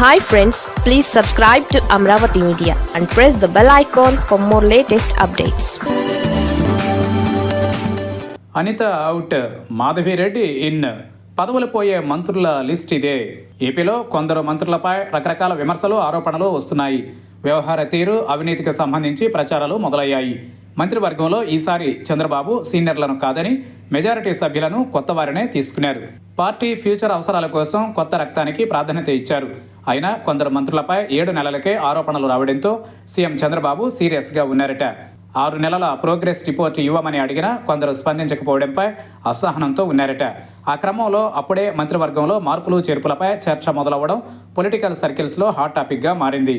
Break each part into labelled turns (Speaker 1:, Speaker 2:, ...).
Speaker 1: Hi friends please subscribe to Amaravati media and press the bell icon for more latest updates
Speaker 2: Anitha out Madhavi Reddy in పదవులు పోయే మంత్రుల list ఇదే. ఏపీలో కొందరు మంత్రులపై రకరకాల విమర్శలు ఆరోపణలు వస్తున్నాయి. వ్యవహార తీరు అవినీతికి సంబంధించి ప్రచారాలు మొదలయ్యాయి. మంత్రివర్గంలో ఈసారి చంద్రబాబు సీనియర్లను కాదని మెజారిటీ సభ్యులను కొత్త వారినే తీసుకున్నారు. పార్టీ ఫ్యూచర్ అవసరాల కోసం కొత్త రక్తానికి ప్రాధాన్యత ఇచ్చారు. అయినా కొందరు మంత్రులపై ఏడు నెలలకే ఆరోపణలు రావడంతో సీఎం చంద్రబాబు సీరియస్గా ఉన్నారట. ఆరు నెలల ప్రోగ్రెస్ రిపోర్ట్ ఇవ్వమని అడిగినా కొందరు స్పందించకపోవడంపై అసహనంతో ఉన్నారట. ఆ క్రమంలో అప్పుడే మంత్రివర్గంలో మార్పులు చేర్పులపై చర్చ మొదలవ్వడం పొలిటికల్ సర్కిల్స్లో హాట్ టాపిక్గా మారింది.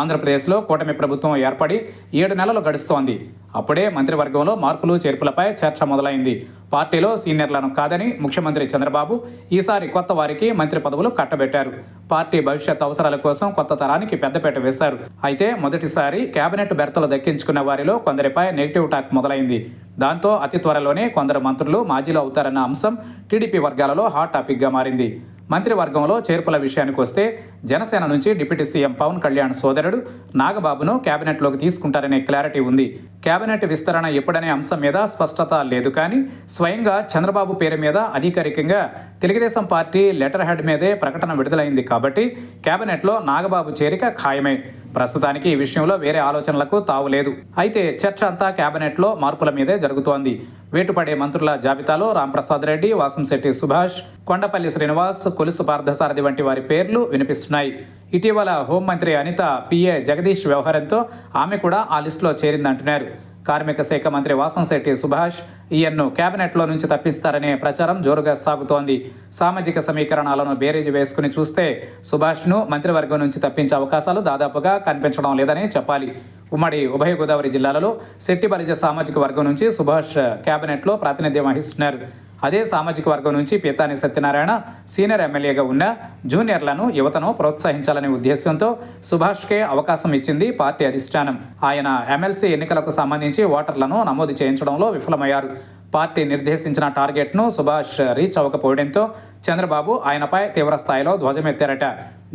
Speaker 2: ఆంధ్రప్రదేశ్లో కూటమి ప్రభుత్వం ఏర్పడి ఏడు నెలలు గడుస్తోంది. అప్పుడే మంత్రివర్గంలో మార్పులు చేర్పులపై చర్చ మొదలైంది. పార్టీలో సీనియర్లను కాదని ముఖ్యమంత్రి చంద్రబాబు ఈసారి కొత్త వారికి మంత్రి పదవులు కట్టబెట్టారు. పార్టీ భవిష్యత్ అవసరాల కోసం కొత్త తరానికి పెద్దపేట వేశారు. అయితే మొదటిసారి కేబినెట్ బెర్తలు దక్కించుకున్న వారిలో కొందరిపై నెగిటివ్ టాక్ మొదలైంది. దాంతో అతి త్వరలోనే కొందరు మంత్రులు మాజీలో అవుతారన్న అంశం టీడీపీ వర్గాలలో హాట్ టాపిక్గా మారింది. మంత్రివర్గంలో చేర్పుల విషయానికి వస్తే జనసేన నుంచి డిప్యూటీ సీఎం పవన్ కళ్యాణ్ సోదరుడు నాగబాబును కేబినెట్లోకి తీసుకుంటారనే క్లారిటీ ఉంది. కేబినెట్ విస్తరణ ఎప్పుడనే అంశం మీద స్పష్టత లేదు కానీ స్వయంగా చంద్రబాబు పేరు మీద అధికారికంగా తెలుగుదేశం పార్టీ లెటర్ హెడ్ మీదే ప్రకటన విడుదలైంది కాబట్టి కేబినెట్లో నాగబాబు చేరిక ఖాయమే. ప్రస్తుతానికి ఈ విషయంలో వేరే ఆలోచనలకు తావు లేదు. అయితే చర్చ అంతా కేబినెట్లో మార్పుల మీదే జరుగుతోంది. వేటుపడే మంత్రుల జాబితాలో రాంప్రసాద్ రెడ్డి వాసంశెట్టి సుభాష్ కొండపల్లి శ్రీనివాస్ కొలుసు పార్థసారథి వంటి వారి పేర్లు వినిపిస్తున్నాయి. ఇటీవల హోంమంత్రి అనిత పిఏ జగదీష్ వ్యవహారంతో ఆమె కూడా ఆ లిస్టులో చేరిందంటున్నారు. కార్మిక శాఖ మంత్రి వాసంశెట్టి సుభాష్ ఈయన్ను కేబినెట్లో నుంచి తప్పిస్తారనే ప్రచారం జోరుగా సాగుతోంది. సామాజిక సమీకరణాలను బేరీజు వేసుకుని చూస్తే సుభాష్ను మంత్రివర్గం నుంచి తప్పించే అవకాశాలు దాదాపుగా కనిపించడం లేదని చెప్పాలి. ఉమ్మడి ఉభయ గోదావరి జిల్లాలలో శెట్టిబలిజ సామాజిక వర్గం నుంచి సుభాష్ కేబినెట్లో ప్రాతినిధ్యం వహిస్తున్నారు. అదే సామాజిక వర్గం నుంచి పీతాని సత్యనారాయణ సీనియర్ ఎమ్మెల్యేగా ఉన్న జూనియర్లను యువతను ప్రోత్సహించాలనే ఉద్దేశంతో సుభాష్కే అవకాశం ఇచ్చింది పార్టీ అధిష్టానం. ఆయన ఎమ్మెల్సీ ఎన్నికలకు సంబంధించి ఓటర్లను నమోదు చేయించడంలో విఫలమయ్యారు. పార్టీ నిర్దేశించిన టార్గెట్ను సుభాష్ రీచ్ అవ్వకపోవడంతో చంద్రబాబు ఆయనపై తీవ్రస్థాయిలో ధ్వజమెత్తారట.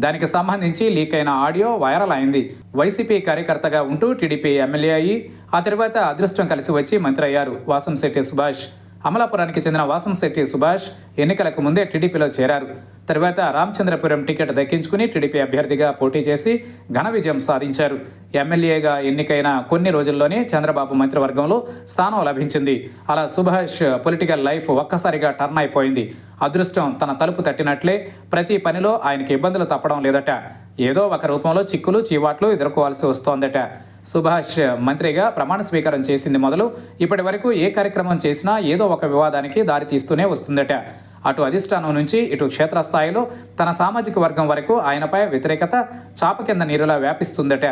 Speaker 2: దానికి సంబంధించి లీక్ అయిన ఆడియో వైరల్ అయింది. వైసీపీ కార్యకర్తగా ఉంటూ టీడీపీ ఎమ్మెల్యే అయ్యి ఆ తర్వాత అదృష్టం కలిసి వచ్చి మంత్రి అయ్యారు. వాసంశెట్టి సుభాష్ అమలాపురానికి చెందిన వాసంశెట్టి సుభాష్ ఎన్నికలకు ముందే టీడీపీలో చేరారు. తర్వాత రామచంద్రపురం టికెట్ దక్కించుకుని టీడీపీ అభ్యర్థిగా పోటీ చేసి ఘన విజయం సాధించారు. ఎమ్మెల్యేగా ఎన్నికైన కొన్ని రోజుల్లోనే చంద్రబాబు మంత్రివర్గంలో స్థానం లభించింది. అలా సుభాష్ పొలిటికల్ లైఫ్ ఒక్కసారిగా టర్న్ అయిపోయింది. అదృష్టం తన తలుపు తట్టినట్లే ప్రతి పనిలో ఆయనకి ఇబ్బందులు తప్పడం లేదట. ఏదో ఒక రూపంలో చిక్కులు చీవాట్లు ఎదుర్కోవాల్సి వస్తోందట. సుభాష్ మంత్రిగా ప్రమాణ స్వీకారం చేసింది మొదలు. ఇప్పటి వరకు ఏ కార్యక్రమం చేసినా ఏదో ఒక వివాదానికి దారితీస్తూనే వస్తుందట. అటు అధిష్టానం నుంచి ఇటు క్షేత్రస్థాయిలో తన సామాజిక వర్గం వరకు ఆయనపై వ్యతిరేకత చాప కింద నీరులా వ్యాపిస్తుందట.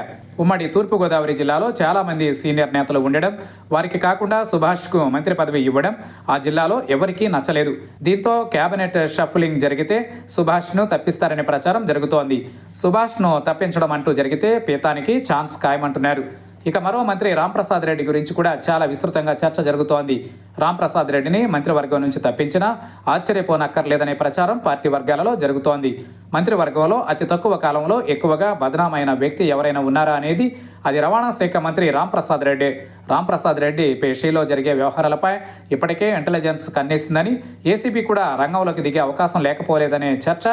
Speaker 2: ఉమ్మడి తూర్పుగోదావరి జిల్లాలో చాలామంది సీనియర్ నేతలు ఉండడం వారికి కాకుండా సుభాష్కు మంత్రి పదవి ఇవ్వడం ఆ జిల్లాలో ఎవరికీ నచ్చలేదు. దీంతో కేబినెట్ షఫులింగ్ జరిగితే సుభాష్ను తప్పిస్తారనే ప్రచారం జరుగుతోంది. సుభాష్ను తప్పించడం అంటూ జరిగితే పీతానికి ఛాన్స్ ఖాయమంటున్నారు. ఇక మరో మంత్రి రాంప్రసాద్ రెడ్డి గురించి కూడా చాలా విస్తృతంగా చర్చ జరుగుతోంది. రాంప్రసాద్ రెడ్డిని మంత్రివర్గం నుంచి తప్పించినా ఆశ్చర్యపోనక్కర్లేదనే ప్రచారం పార్టీ వర్గాలలో జరుగుతోంది. మంత్రివర్గంలో అతి తక్కువ కాలంలో ఎక్కువగా బదనామైన వ్యక్తి ఎవరైనా ఉన్నారా అనేది అది రవాణా శాఖ మంత్రి రాంప్రసాద్ రెడ్డి. రాంప్రసాద్ రెడ్డి పేషీలో జరిగే వ్యవహారాలపై ఇప్పటికే ఇంటెలిజెన్స్ కన్నేసిందని ఏసీబీ కూడా రంగంలోకి దిగే అవకాశం లేకపోలేదనే చర్చ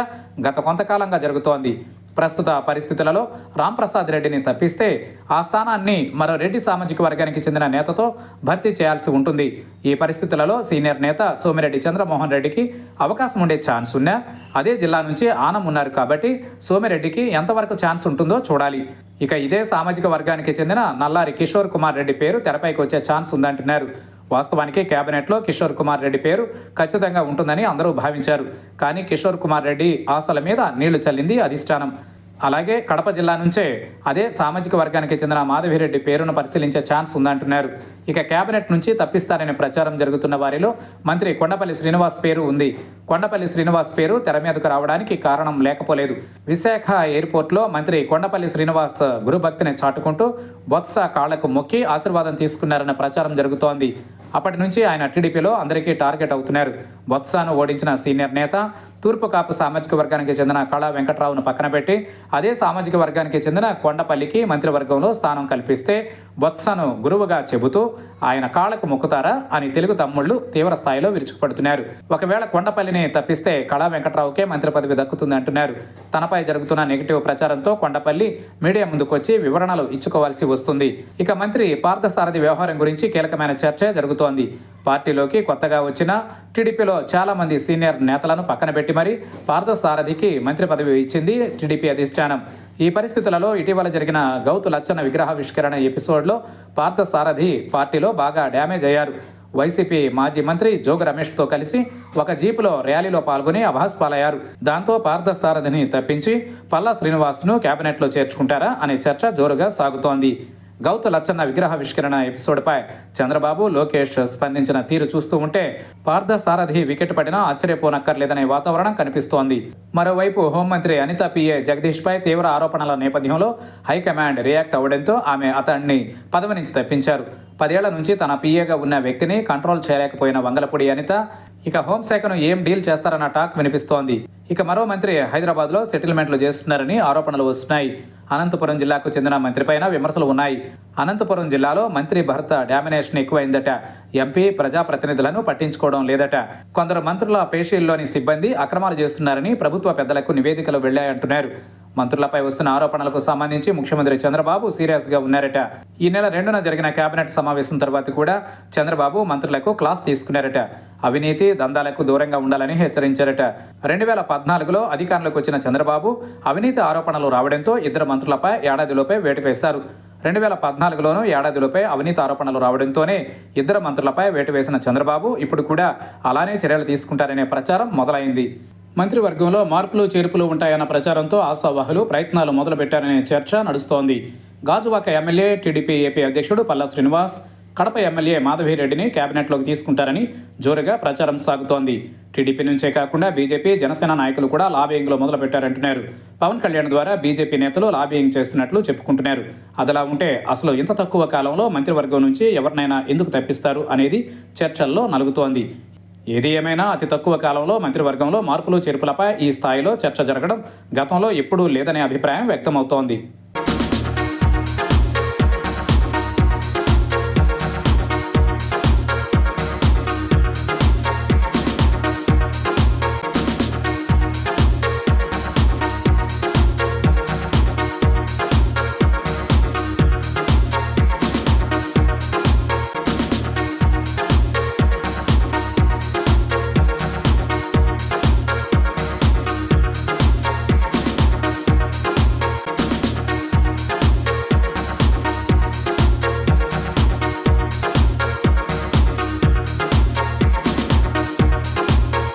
Speaker 2: గత కొంతకాలంగా జరుగుతోంది. ప్రస్తుత పరిస్థితులలో రాంప్రసాద్ రెడ్డిని తప్పిస్తే ఆ స్థానాన్ని మరో రెడ్డి సామాజిక వర్గానికి చెందిన నేతతో భర్తీ చేయాల్సి ఉంటుంది. ఈ పరిస్థితులలో సీనియర్ నేత సోమిరెడ్డి చంద్రమోహన్ రెడ్డికి అవకాశం ఉండే ఛాన్స్ ఉన్నా అదే జిల్లా నుంచి ఆనం ఉన్నారు కాబట్టి సోమిరెడ్డికి ఎంతవరకు ఛాన్స్ ఉంటుందో చూడాలి. ఇక ఇదే సామాజిక వర్గానికి చెందిన నల్లారి కిషోర్ కుమార్ రెడ్డి పేరు తెరపైకి వచ్చే ఛాన్స్ ఉందంటున్నారు. వాస్తవానికి కేబినెట్లో కిషోర్ కుమార్ రెడ్డి పేరు ఖచ్చితంగా ఉంటుందని అందరూ భావించారు. కానీ కిషోర్ కుమార్ రెడ్డి ఆశల మీద నీళ్ళు చల్లింది అధిష్టానం. అలాగే కడప జిల్లా నుంచే అదే సామాజిక వర్గానికి చెందిన మాధవిరెడ్డి పేరును పరిశీలించే ఛాన్స్ ఉందంటున్నారు. ఇక కేబినెట్ నుంచి తప్పిస్తారనే ప్రచారం జరుగుతున్న వారిలో మంత్రి కొండపల్లి శ్రీనివాస్ పేరు ఉంది. కొండపల్లి శ్రీనివాస్ పేరు తెర మీదకు రావడానికి కారణం లేకపోలేదు. విశాఖ ఎయిర్పోర్ట్లో మంత్రి కొండపల్లి శ్రీనివాస్ గురుభక్తిని చాటుకుంటూ బొత్స కాళ్ళకు మొక్కి ఆశీర్వాదం తీసుకున్నారన్న ప్రచారం జరుగుతోంది. అప్పటి నుంచి ఆయన టీడీపీలో అందరికీ టార్గెట్ అవుతున్నారు. బొత్సాను ఓడించిన సీనియర్ నేత తూర్పు కాపు సామాజిక వర్గానికి చెందిన కళా వెంకట్రావును పక్కన పెట్టి అదే సామాజిక వర్గానికి చెందిన కొండపల్లికి మంత్రివర్గంలో స్థానం కల్పిస్తే బొత్సను గురువుగా చెబుతూ ఆయన కాళ్ళకు మొక్కుతారా అని తెలుగు తమ్ముళ్ళు తీవ్ర స్థాయిలో విరుచుకుపడుతున్నారు. ఒకవేళ కొండపల్లిని తప్పిస్తే కళా వెంకట్రావుకే మంత్రి పదవి దక్కుతుంది అంటున్నారు. తనపై జరుగుతున్న నెగిటివ్ ప్రచారంతో కొండపల్లి మీడియా ముందుకొచ్చి వివరణలు ఇచ్చుకోవాల్సి వస్తుంది. ఇక మంత్రి పార్థసారథి వ్యవహారం గురించి కీలకమైన చర్చ జరుగుతోంది. పార్టీలోకి కొత్తగా వచ్చిన టీడీపీలో చాలా మంది సీనియర్ నేతలను పక్కన పెట్టి మరి పార్థసారథికి మంత్రి పదవి ఇచ్చింది టీడీపీ అధిష్టానం. ఈ పరిస్థితులలో ఇటీవల జరిగిన గౌతు లచ్చన్న విగ్రహావిష్కరణ ఎపిసోడ్లో పార్థసారథి పార్టీలో బాగా డ్యామేజ్ అయ్యారు. వైసీపీ మాజీ మంత్రి జోగ రమేష్తో కలిసి ఒక జీపులో ర్యాలీలో పాల్గొని అభాస్పాలయ్యారు. దాంతో పార్థసారథిని తప్పించి పల్లా శ్రీనివాస్ను కేబినెట్లో చేర్చుకుంటారా అనే చర్చ జోరుగా సాగుతోంది. గౌతు లచ్చన్న విగ్రహావిష్కరణ ఎపిసోడ్పై చంద్రబాబు లోకేష్ స్పందించిన తీరు చూస్తూ ఉంటే పార్థసారథి వికెట్ పడినా ఆశ్చర్యపోనక్కర్లేదనే వాతావరణం కనిపిస్తోంది. మరోవైపు హోంమంత్రి అనిత పిఏ జగదీష్పై తీవ్ర ఆరోపణల నేపథ్యంలో హైకమాండ్ రియాక్ట్ అవ్వడంతో ఆమె అతన్ని పదవి నుంచి తప్పించారు. పదేళ్ళ నుంచి తన పిఏగా ఉన్న వ్యక్తిని కంట్రోల్ చేయలేకపోయిన వంగలపూడి అనిత ఇక హోంశాఖను ఏం డీల్ చేస్తారన్న టాక్ వినిపిస్తోంది. ఇక మరో మంత్రి హైదరాబాద్లో సెటిల్మెంట్లు చేస్తున్నారని ఆరోపణలు వస్తున్నాయి. అనంతపురం జిల్లాకు చెందిన మంత్రిపైన విమర్శలు ఉన్నాయి. అనంతపురం జిల్లాలో మంత్రి భర్త డామినేషన్ ఎక్కువైందట. ఎంపీ ప్రజాప్రతినిధులను పట్టించుకోవడం లేదట. కొందరు మంత్రుల పేషీల్లోని సిబ్బంది అక్రమాలు చేస్తున్నారని ప్రభుత్వ పెద్దలకు నివేదికలు వెళ్ళాయంటున్నారు. మంత్రులపై వస్తున్న ఆరోపణలకు సంబంధించి ముఖ్యమంత్రి చంద్రబాబు సీరియస్గా ఉన్నారట. ఈ నెల రెండున జరిగిన కేబినెట్ సమావేశం తర్వాత కూడా చంద్రబాబు మంత్రులకు క్లాస్ తీసుకున్నారట. అవినీతి దందాలకు దూరంగా ఉండాలని హెచ్చరించారట. రెండు వేల పద్నాలుగులో అధికారంలోకి వచ్చిన చంద్రబాబు అవినీతి ఆరోపణలు రావడంతో ఇద్దరు మంత్రులపై ఏడాదిలోపే వేటు వేశారు. రెండు వేల పద్నాలుగులోనూ ఏడాదిలోపై అవినీతి ఆరోపణలు రావడంతోనే ఇద్దరు మంత్రులపై వేటు వేసిన చంద్రబాబు ఇప్పుడు కూడా అలానే చర్యలు తీసుకుంటారనే ప్రచారం మొదలైంది. మంత్రివర్గంలో మార్పులు చేర్పులు ఉంటాయన్న ప్రచారంతో ఆశావాహులు ప్రయత్నాలు మొదలుపెట్టారనే చర్చ నడుస్తోంది. గాజువాక ఎమ్మెల్యే టీడీపీ ఏపీ అధ్యక్షుడు పల్లా శ్రీనివాస్ కడప ఎమ్మెల్యే మాధవిరెడ్డిని కేబినెట్లోకి తీసుకుంటారని జోరుగా ప్రచారం సాగుతోంది. టీడీపీ నుంచే కాకుండా బీజేపీ జనసేన నాయకులు కూడా లాబియింగ్లో మొదలుపెట్టారంటున్నారు. పవన్ కళ్యాణ్ ద్వారా బీజేపీ నేతలు లాబియింగ్ చేస్తున్నట్లు చెప్పుకుంటున్నారు. అదలా ఉంటే అసలు ఇంత తక్కువ కాలంలో మంత్రివర్గం నుంచి ఎవరినైనా ఎందుకు తప్పిస్తారు అనేది చర్చల్లో నలుగుతోంది. ఏది ఏమైనా అతి తక్కువ కాలంలో మంత్రివర్గంలో మార్పులు చేర్పులపై ఈ స్థాయిలో చర్చ జరగడం గతంలో ఎప్పుడూ లేదనే అభిప్రాయం వ్యక్తమవుతోంది.